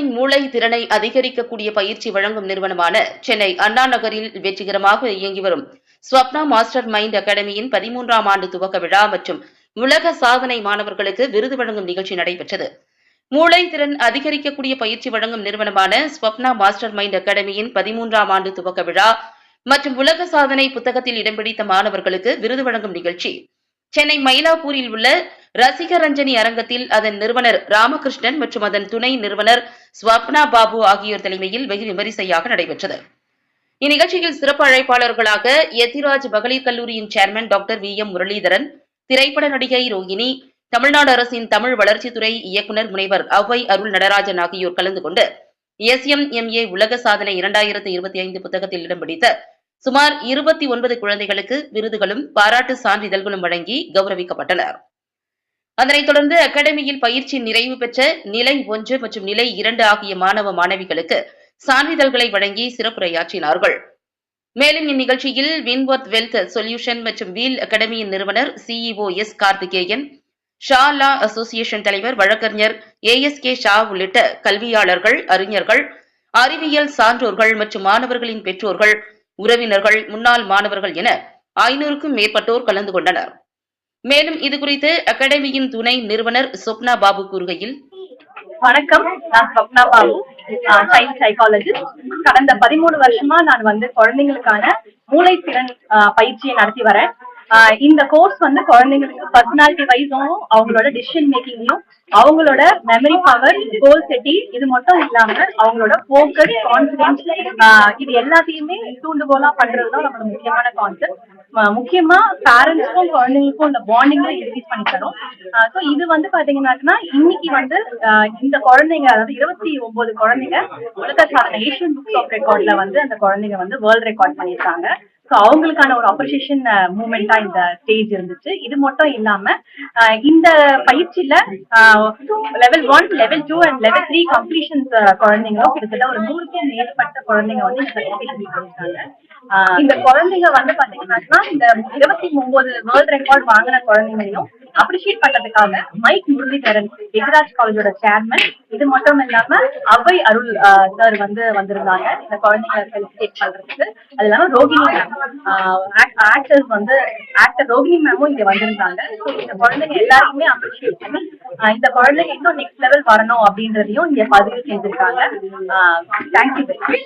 குழந்தைகளின் மூளை திறனை அதிகரிக்கக்கூடிய பயிற்சி வழங்கும் நிறுவனமான சென்னை அண்ணா நகரில் வெற்றிகரமாக இயங்கி வரும் ஸ்வப்னா மாஸ்டர் மைண்ட் அகாடமியின் பதிமூன்றாம் ஆண்டு துவக்க விழா மற்றும் உலக சாதனை மாணவர்களுக்கு விருது வழங்கும் நிகழ்ச்சி நடைபெற்றது. மூளை திறன் அதிகரிக்கக்கூடிய பயிற்சி வழங்கும் நிறுவனமான ஸ்வப்னா மாஸ்டர் மைண்ட் அகாடமியின் பதிமூன்றாம் ஆண்டு துவக்க விழா மற்றும் உலக சாதனை புத்தகத்தில் இடம்பிடித்த மாணவர்களுக்கு விருது வழங்கும் நிகழ்ச்சி. சென்னை மயிலாப்பூரில் உள்ள ரசிகரஞ்சனி அரங்கத்தில் அதன் நிறுவனர் ராமகிருஷ்ணன் மற்றும் அதன் துணை நிறுவனர் ஸ்வப்னா பாபு ஆகியோர் தலைமையில் வெகு விமரிசையாக நடைபெற்றது. இந்நிகழ்ச்சியில் சிறப்பு அழைப்பாளர்களாக எத்திராஜ் மகளிர் கல்லூரியின் chairman doctor V M Muralidharan திரைப்பட நடிகை ரோகிணி தமிழ்நாடு அரசின் தமிழ் வளர்ச்சித்துறை இயக்குநர் முனைவர் அவ்வை அருள் நடராஜன் ஆகியோர் கலந்து கொண்டு எஸ் எம் எம் ஏ உலக சாதனை இரண்டாயிரத்தி இருபத்தி ஐந்து புத்தகத்தில் இடம் பிடித்த சுமார் இருபத்தி ஒன்பது குழந்தைகளுக்கு விருதுகளும் பாராட்டு சான்றிதழ்களும் வழங்கி கௌரவிக்கப்பட்டனர். அதனைத் தொடர்ந்து அகாடமியில் பயிற்சி நிறைவு பெற்ற நிலை ஒன்று மற்றும் நிலை இரண்டு ஆகிய மாணவ மாணவிகளுக்கு சான்றிதழ்களை வழங்கி சிறப்புரையாற்றினார்கள். மேலும் இந்நிகழ்ச்சியில் வின்வர்த் வெல்த் சொல்யூஷன் மற்றும் வீல் அகாடமியின் நிறுவனர் சிஇஓ எஸ் கார்த்திகேயன் ஷா லா அசோசியேஷன் தலைவர் வழக்கறிஞர் ஏ எஸ் கே ஷா உள்ளிட்ட கல்வியாளர்கள் அறிஞர்கள் அறிவியல் சான்றோர்கள் மற்றும் மாணவர்களின் பெற்றோர்கள் உறவினர்கள் முன்னாள் மாணவர்கள் என ஐநூறுக்கும் மேற்பட்டோர் கலந்து கொண்டனர். மேலும் இதுகுறித்து அகாடமியின் துணை நிறுவனர் சொப்னா பாபு கூறுகையில் வணக்கம். நான் சொப்னா பாபு சைல்ட் சைக்காலஜிஸ்ட் கடந்த பதிமூணு வருஷமா நான் வந்து குழந்தைங்களுக்கான மூளைத்திறன் திறன் பயிற்சியை நடத்தி வரேன். இந்த கோர்ஸ் வந்து குழந்தைங்களுக்கு பர்சனாலிட்டி வைஸும் அவங்களோட டிசிஷன் மேக்கிங்லயும் அவங்களோட மெமரி பவர் கோல் செட்டி இது மட்டும் இல்லாம அவங்களோட போக்கஸ் கான்பிடன்ஸ் இது எல்லாத்தையுமே தூண்டுகோலா பண்றதுதான் நம்மளோட முக்கியமான கான்செப்ட் முக்கியமா பேரண்ட்ஸ்க்கும் குழந்தைங்களுக்கும் இந்த பாண்டிங்கை இன்க்ரீஸ் பண்ணி தரும் ஸோ இது வந்து பாத்தீங்கன்னாக்கா இன்னைக்கு வந்து இந்த குழந்தைங்க அதாவது இருபத்தி ஒன்பது குழந்தைங்க உலக சாதனை ஏஷியன் புக்ஸ் ஆஃப் ரெக்கார்ட்ல வந்து அந்த குழந்தைங்க வந்து வேர்ல்ட் ரெக்கார்ட் பண்ணியிருக்காங்க. ஸோ அவங்களுக்கான ஒரு அப்ரிசியேஷன் மூமெண்டா இந்த ஸ்டேஜ் இருந்துச்சு. இது மட்டும் இல்லாம இந்த பயிற்சியில level one level two and level three completions குழந்தைங்களும் கிட்டத்தட்ட ஒரு நூறுக்கும் மேற்பட்ட குழந்தைங்க வந்து இந்த பண்ணிருக்காங்க. இந்த குழந்தைங்க வந்து பாத்தீங்கன்னா இந்த இருபத்தி ஒன்பது வேர்ல்ட் ரெக்கார்ட் வாங்கின குழந்தைங்களையும் அப்ரிஷியேட் பண்றதுக்காக மைக் முரளிதரன் எதிராஜ் காலேஜோட சேர்மன் இது மட்டும் இல்லாம அவை அருள் சார் வந்து வந்திருந்தாங்க. இந்த குழந்தைங்களை பண்றதுக்கு. அது இல்லாம ரோகிணி மேம் ஆக்டர்ஸ் வந்து ஆக்டர் ரோகிணி மேமும் இங்க வந்திருந்தாங்க. இந்த குழந்தைங்க எல்லாருக்குமே அப்ரிஷியேட் பண்ணி இந்த குழந்தைங்க இன்னும் நெக்ஸ்ட் லெவல் வரணும் அப்படின்றதையும் இங்க பதிவு செஞ்சிருக்காங்க தேங்க்யூ வெரி